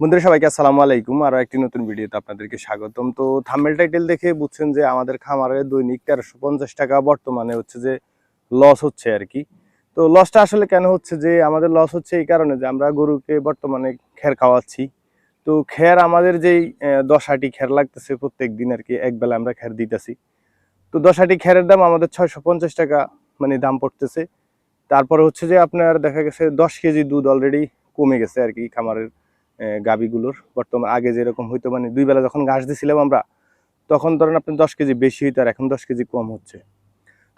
বন্ধুরা সবাইকে আসসালামু আলাইকুম। আরও একটি নতুন ভিডিওতে আপনাদেরকে স্বাগতম। তো থাম্বেল টাইটেল দেখে বুঝছেন যে আমাদের খামারে দৈনিক তেরোশো পঞ্চাশ টাকা বর্তমানে হচ্ছে যে লস হচ্ছে আর কি। তো লসটা আসলে কেন হচ্ছে যে আমাদের লস হচ্ছে এই কারণে যে আমরা গরুকে বর্তমানে খের খাওয়াচ্ছি। তো খের আমাদের যেই আহ, দশ আটি খের লাগতেছে প্রত্যেক দিন আর কি একবেলা আমরা খের দিতেছি। তো দশ আটি খেরের দাম আমাদের ছয়শো পঞ্চাশ টাকা মানে দাম পড়তেছে। তারপরে হচ্ছে যে আপনার দেখা গেছে দশ কেজি দুধ অলরেডি কমে গেছে আর কি খামারের। আহ, গাভীগুলোর। বর্তমান আগে যেরকম হইতো মানে দুই বেলা যখন ঘাস দিছিলাম আমরা তখন ধরেন আপনি দশ কেজি বেশি হইতো আর এখন দশ কেজি কম হচ্ছে।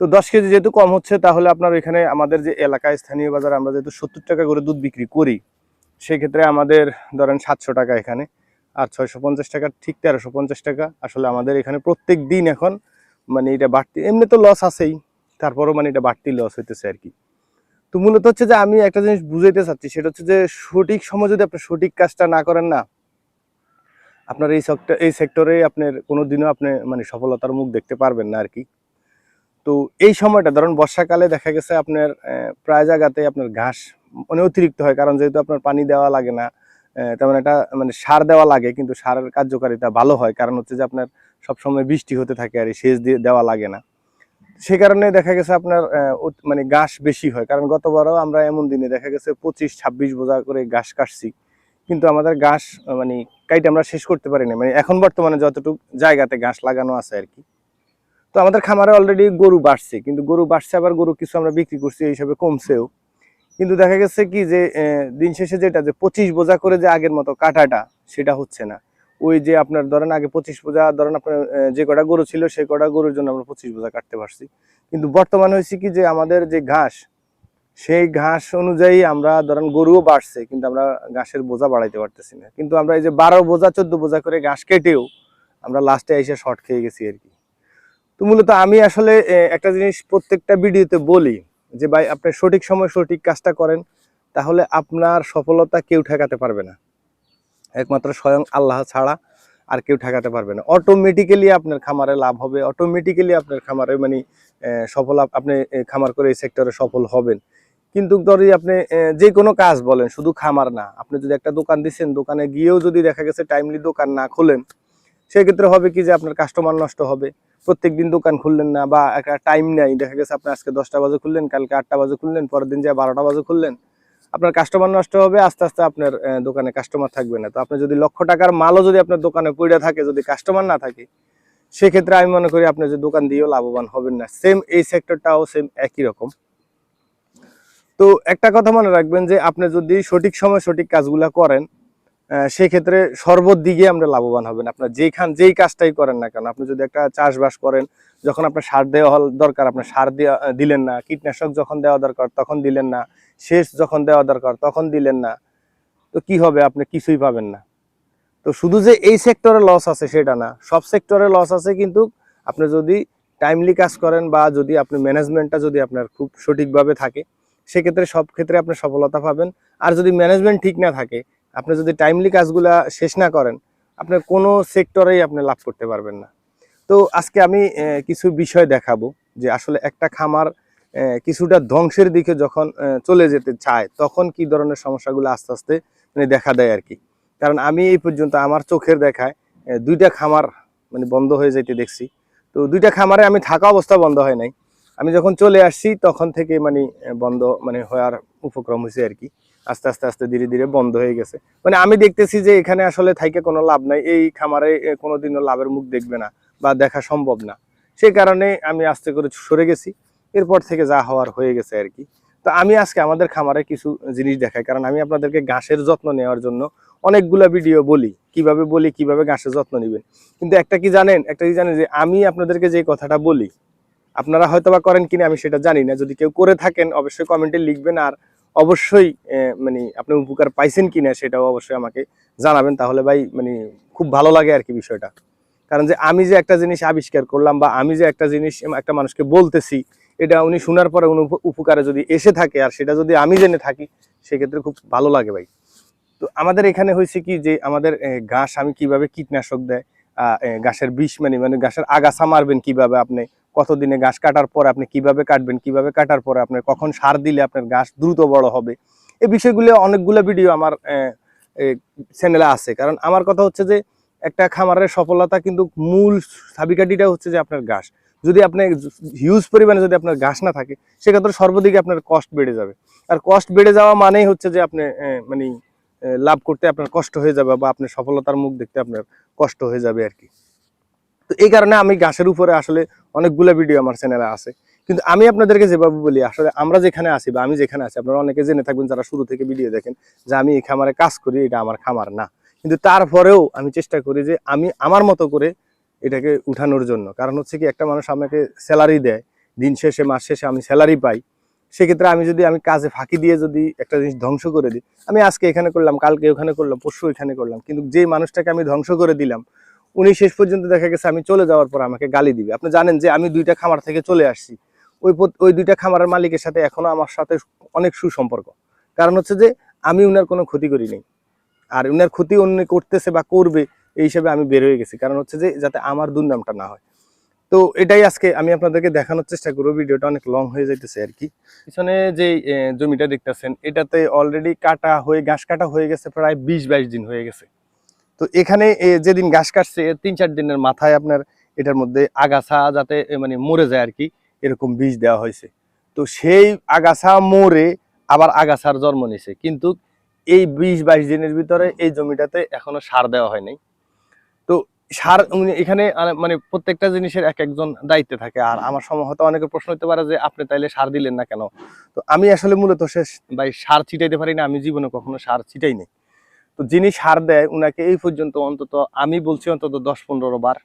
তো দশ কেজি যেহেতু কম হচ্ছে তাহলে আপনার ওইখানে আমাদের যে এলাকায় স্থানীয় বাজার আমরা যেহেতু সত্তর টাকা করে দুধ বিক্রি করি সেক্ষেত্রে আমাদের ধরেন সাতশো টাকা এখানে আর ছয়শো পঞ্চাশ টাকা ঠিক তেরোশো পঞ্চাশ টাকা। আসলে আমাদের এখানে প্রত্যেক দিন এখন মানে এটা বাড়তি এমনি তো লস আছেই তারপরও মানে এটা বাড়তি লস হইতেছে আর কি। তো মূলত হচ্ছে যে আমি একটা জিনিস বুঝাইতে চাচ্ছি, সেটা হচ্ছে যে সঠিক সময় যদি আপনি সঠিক কাজটা না করেন না, আপনার এই সেক্টর এই সেক্টরে আপনার কোনোদিনও আপনি মানে সফলতার মুখ দেখতে পারবেন না আর কি তো এই সময়টা, ধরুন বর্ষাকালে দেখা গেছে আপনার প্রায় জায়গাতে আপনার ঘাস মানে অতিরিক্ত হয়, কারণ যেহেতু আপনার পানি দেওয়া লাগে না তেমন একটা মানে সার দেওয়া লাগে, কিন্তু সারের কার্যকারিতা ভালো হয়, কারণ হচ্ছে যে আপনার সবসময় বৃষ্টি হতে থাকে আর সেচ দিয়ে দেওয়া লাগে না। সে কারণে দেখা গেছে আপনার মানে ঘাস বেশি হয়। কারণ গতবারও আমরা এমন দিনে দেখা গেছে পঁচিশ, ছাব্বিশ বোঝা করে ঘাস কাটছি। কিন্তু আমাদের ঘাস মানে কাইটে আমরা শেষ করতে পারি না মানে এখন বর্তমানে যতটুকু জায়গাতে ঘাস লাগানো আছে আর কি। তো আমাদের খামারে অলরেডি গরু বাড়ছে। কিন্তু গরু বাড়ছে, আবার গরু কিছু আমরা বিক্রি করছি, এই হিসাবে কমছেও। কিন্তু দেখা গেছে কি যে দিন শেষে যেটা যে পঁচিশ বোঝা করে যে আগের মতো কাটাটা, সেটা হচ্ছে না। ওই যে আপনার ধরেন আগে পঁচিশ বোঝা ধরেন আপনার যে কটা গরু ছিল সেই কটা গরুর জন্য আমরা পঁচিশ বোঝা কাটতে পারছি। কিন্তু বর্তমানে হয়েছে কি যে আমাদের যে ঘাস, সেই ঘাস অনুযায়ী আমরা ধরেন গরুও বাড়ছে, কিন্তু আমরা ঘাসের বোঝা বাড়াইতে পারতেছি না। কিন্তু আমরা এই যে বারো বোঝা, চোদ্দ বোঝা করে ঘাস কেটেও আমরা লাস্টে এসে শর্ট খেয়ে গেছি আর কি। তো মূলত আমি আসলে একটা জিনিস প্রত্যেকটা ভিডিওতে বলি যে ভাই, আপনি সঠিক সময় সঠিক কাজটা করেন, তাহলে আপনার সফলতা কেউ ঠেকাতে পারবে না। একমাত্র স্বয়ং আল্লাহ ছাড়া আর কেউ ঠেকাতে পারবে না। অটোমেটিক্যালি আপনার খামারে লাভ হবে অটোমেটিক্যালি আপনার খামারে মানে সফল আপনি খামার করে এই সেক্টরে সফল হবেন। কিন্তু ধরি আপনি যে কোনো কাজ বলেন, শুধু খামার না, আপনি যদি একটা দোকান দিচ্ছেন দোকানে গিয়েও যদি দেখা গেছে টাইমলি দোকান না খোলেন, সেক্ষেত্রে হবে কি যে আপনার কাস্টমার নষ্ট হবে। প্রত্যেক দিন দোকান খুললেন না বা একটা টাইম নেই, দেখা গেছে আপনি আজকে দশটা বাজে খুললেন, কালকে আটটা বাজে খুললেন, পরের দিন যা বারোটা বাজে খুললেন আপনার কাস্টমার নষ্ট হবে, আস্তে আস্তে আপনার দোকানে কাস্টমার থাকবে না। তো আপনি যদি লক্ষ টাকার মালও যদি আপনার দোকানে পড়ে থাকে, যদি কাস্টমার না থাকে, সেক্ষেত্রে আমি মনে করি আপনি যে দোকান দিয়েও লাভবান হবেন না। সেম এই সেক্টরটাও সেম একই রকম। তো একটা কথা মনে রাখবেন যে, আপনি যদি সঠিক সময় সঠিক কাজগুলা করেন সেক্ষেত্রে সর্বদিকে আমরা লাভবান হবেন। আপনার যেখান, যেই কাজটাই করেন না কেন, আপনি যদি একটা চাষবাস করেন যখন আপনার সার দেওয়া হল- দরকার, আপনার সার দেওয়া দিলেন না, কীটনাশক যখন দেওয়া দরকার, তখন দিলেন না শেষ যখন দেওয়া দরকার, তখন দিলেন না, তো কি হবে? আপনি কিছুই পাবেন না। তো শুধু যে এই সেক্টরে লস আছে সেটা না, সব সেক্টরে লস আছে কিন্তু আপনি যদি টাইমলি কাজ করেন বা যদি আপনি ম্যানেজমেন্টটা যদি আপনার খুব সঠিকভাবে থাকে, সেক্ষেত্রে সব ক্ষেত্রে আপনি সফলতা পাবেন। আর যদি ম্যানেজমেন্ট ঠিক না থাকে, আপনি যদি টাইমলি কাজগুলা শেষ না করেন আপনার কোনো সেক্টরেই আপনি লাভ করতে পারবেন না। তো আজকে আমি কিছু বিষয় দেখাবো যে আসলে একটা খামার কিছুটা ধ্বংসের দিকে যখন চলে যেতে চায়, তখন কি ধরনের সমস্যাগুলো আস্তে আস্তে মানে দেখা দেয় আর কি। কারণ আমি এই পর্যন্ত আমার চোখের দেখায় দুইটা খামার মানে বন্ধ হয়ে যেতে দেখছি। তো দুইটা খামারে আমি থাকা অবস্থা বন্ধ হয় নাই। আমি যখন চলে আসছি, তখন থেকে মানে বন্ধ মানে হওয়ার উপক্রম হয়েছে আর কি। আস্তে আস্তে আস্তে ধীরে ধীরে বন্ধ হয়ে গেছে। মানে আমি দেখতেছি যে এখানে আসলে থাইকে কোনো লাভ নাই। এই খামারে কোনোদিনও লাভের মুখ দেখবে না। বা দেখা সম্ভব না। সেই কারণে আমি আস্তে করে সরে গেছি। এরপর থেকে যা হওয়ার হয়ে গেছে আর কি। তো আমি আজকে আমাদের খামারে কিছু জিনিস দেখাই। কারণ আমি আপনাদেরকে ঘাসের যত্ন নেওয়ার জন্য অনেকগুলা ভিডিও বলি। কীভাবে বলি, কীভাবে ঘাসের যত্ন নেবেন। কিন্তু একটা কি জানেন? একটা কি জানেন যে আমি আপনাদেরকে যে কথাটা বলি, আপনারা হয়তো বা করেন কিনা আমি সেটা জানি না। যদি কেউ করে থাকেন, অবশ্যই কমেন্টে লিখবেন। আর অবশ্যই মানে আপনি উপকার পাইছেন কিনা সেটাও অবশ্যই আমাকে জানাবেন। তাহলে ভাই মানে খুব ভালো লাগে আর কি বিষয়টা। কারণ যে আমি যে একটা জিনিস আবিষ্কার করলাম বা আমি যে একটা জিনিস একটা মানুষকে বলতেছি, এটা উনি শোনার পরে উনি উপকারে যদি এসে থাকে আর সেটা যদি আমি জেনে থাকি, সেক্ষেত্রে খুব ভালো লাগে ভাই। তো আমাদের এখানে হয়েছে কি যে আমাদের ঘাস আমি কীভাবে কীটনাশক দেয় ঘাসের বিষ মানে মানে ঘাসের আগাছা মারবেন কীভাবে আপনি, কতদিনে ঘাস কাটার পর আপনি কীভাবে কাটবেন, কীভাবে কাটার পরে আপনার কখন সার দিলে আপনার ঘাস দ্রুত বড় হবে, এই বিষয়গুলো অনেকগুলো ভিডিও আমার চ্যানেলে আছে। কারণ আমার কথা হচ্ছে যে একটা খামারের সফলতা কিন্তু মূল চাবিকাঠিটা হচ্ছে যে আপনার ঘাস। যদি আপনি হিউজ পরিমাণে যদি আপনার ঘাস না থাকে, সেক্ষেত্রে সর্বদিকে আপনার কষ্ট বেড়ে যাবে। আর কষ্ট বেড়ে যাওয়া মানেই হচ্ছে যে আপনি মানে লাভ করতে আপনার কষ্ট হয়ে যাবে বা আপনার সফলতার মুখ দেখতে আপনার কষ্ট হয়ে যাবে আর কি। তো এই কারণে আমি ঘাসের উপরে আসলে অনেকগুলো ভিডিও আমার চ্যানেলে আছে। কিন্তু আমি আপনাদেরকে যেভাবে বলি, আসলে আমরা যেখানে আছি বা আমি যেখানে আছি, আপনারা অনেকে জেনে থাকবেন যারা শুরু থেকে ভিডিও দেখেন যে আমি এই খামারে কাজ করি, এটা আমার খামার না। কিন্তু তারপরেও আমি চেষ্টা করি যে আমি আমার মতো করে এটাকে উঠানোর জন্য। কারণ হচ্ছে কি, একটা মানুষ আমাকে স্যালারি দেয়, দিন শেষে, মাস শেষে আমি স্যালারি পাই। সেক্ষেত্রে আমি যদি আমি কাজে ফাঁকি দিয়ে যদি একটা জিনিস ধ্বংস করে দিই, আমি আজকে এখানে করলাম, কালকে ওখানে করলাম, পরশু এখানে করলাম, কিন্তু যে মানুষটাকে আমি ধ্বংস করে দিলাম, উনি শেষ পর্যন্ত দেখা গেছে আমি চলে যাওয়ার পর আমাকে গালি দিবে। আপনি জানেন যে আমি দুইটা খামার থেকে চলে আসছি। ওই ওই দুইটা খামারের মালিকের সাথে এখনও আমার সাথে অনেক সুসম্পর্ক। কারণ হচ্ছে যে আমি উনার কোনো ক্ষতি করি নাই আর উনার ক্ষতি অন্য করতেছে বা করবে, এই হিসাবে আমি বের হয়ে গেছি। কারণ হচ্ছে যে, যাতে আমার দুর্নামটা না হয়। তো এটাই আজকে আমি আপনাদেরকে দেখানোর চেষ্টা করব। ভিডিওটা অনেক লং হয়ে যাইতেছে আর কি। পিছনে যে জমিটা দেখতেছেন, এটাতে অলরেডি কাটা হয়ে, ঘাস কাটা হয়ে গেছে প্রায় বিশ বাইশ দিন হয়ে গেছে। তো এখানে যেদিন ঘাস কাটছে তিন চার দিনের মাথায় আপনার এটার মধ্যে আগাছা যাতে মানে মরে যায় আর কি, এরকম বীজ দেওয়া হয়েছে। তো সেই আগাছা মরে আবার আগাছার জন্ম নিছে। কিন্তু এই বিশ বাইশ দিনের ভিতরে এই জমিটাতে এখনও সার দেওয়া হয় নাই। তো সার এখানে মানে প্রত্যেকটা জিনিসের এক একজন দায়িত্বে থাকে। আর আমার সময় হয়তো অনেকের প্রশ্ন হতে পারে যে, আপনি তাইলে সার দিলেন না কেন? তো আমি আসলে মূলত শেষ ভাই সার ছিটাইতে পারি না। আমি জীবনে কখনো সার ছিটাই নাই। তো যিনি সার দেয়, উনাকে এই পর্যন্ত অন্তত, আমি বলছি অন্তত দশ পনেরো বার,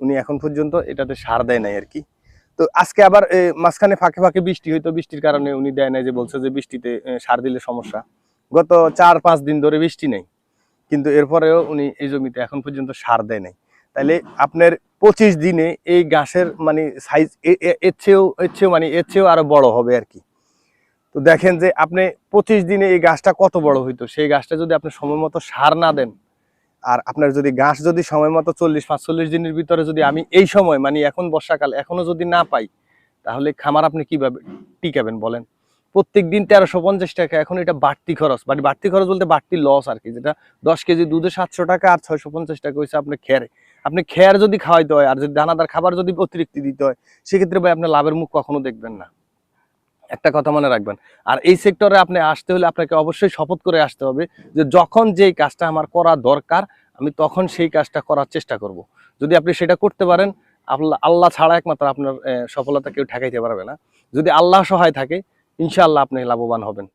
উনি এখন পর্যন্ত এটাতে সার দেয় নাই আর কি। তো আজকে আবার মাঝখানে ফাঁকে ফাঁকে বৃষ্টি হইতো। বৃষ্টির কারণে উনি দেয় নাই যে, বলছে যে বৃষ্টিতে সার দিলে সমস্যা। গত চার, পাঁচ দিন ধরে বৃষ্টি নেই। কিন্তু এরপরেও উনি এই জমিতে এখন পর্যন্ত সার দেয় নাই। তাহলে আপনার পঁচিশ দিনে এই গাছের মানে সাইজ এর চেয়েও এর চেয়েও মানে এর চেয়েও আরও বড় হবে আর কি। তো দেখেন যে আপনি পঁচিশ দিনে এই গাছটা কত বড় হইতো? সেই গাছটা যদি আপনি সময় মতো সার না দেন, আর আপনার যদি গাছ যদি সময় মতো চল্লিশ, পাঁচচল্লিশ দিনের ভিতরে যদি আমি এই সময় মানে এখন বর্ষাকাল এখনও যদি না পাই, তাহলে খামার আপনি কীভাবে টিকাবেন বলেন? প্রত্যেক দিন তেরোশো পঞ্চাশ টাকা। এখন এটা বাড়তি খরচ। মানে বাড়তি খরচ বলতে বাড়তি লস আর কি। যেটা দশ কেজি দুধে সাতশো টাকা আর ছয়শো পঞ্চাশ টাকা হয়েছে আপনার খেয়ারে আপনি খেয়ার যদি খাওয়াইতে হয় আর যদি দানাদার খাবার যদি অতিরিক্ত দিতে হয়, সেক্ষেত্রে ভাই আপনার লাভের মুখ কখনো দেখবেন না। একটা কথা মনে রাখবেন। আর এই সেক্টরে আপনি আসতে হলে আপনাকে অবশ্যই শপথ করে আসতে হবে যে যখন যেই কাজটা আমার করা দরকার, আমি তখন সেই কাজটা করার চেষ্টা করব। যদি আপনি সেটা করতে পারেন, আল্লাহ আল্লাহ ছাড়া একমাত্র আপনার সফলতা কেউ ঠেকাইতে পারবে না। যদি আল্লাহ সহায় থাকে ইনশাআল্লাহ আপনি লাভবান হবেন।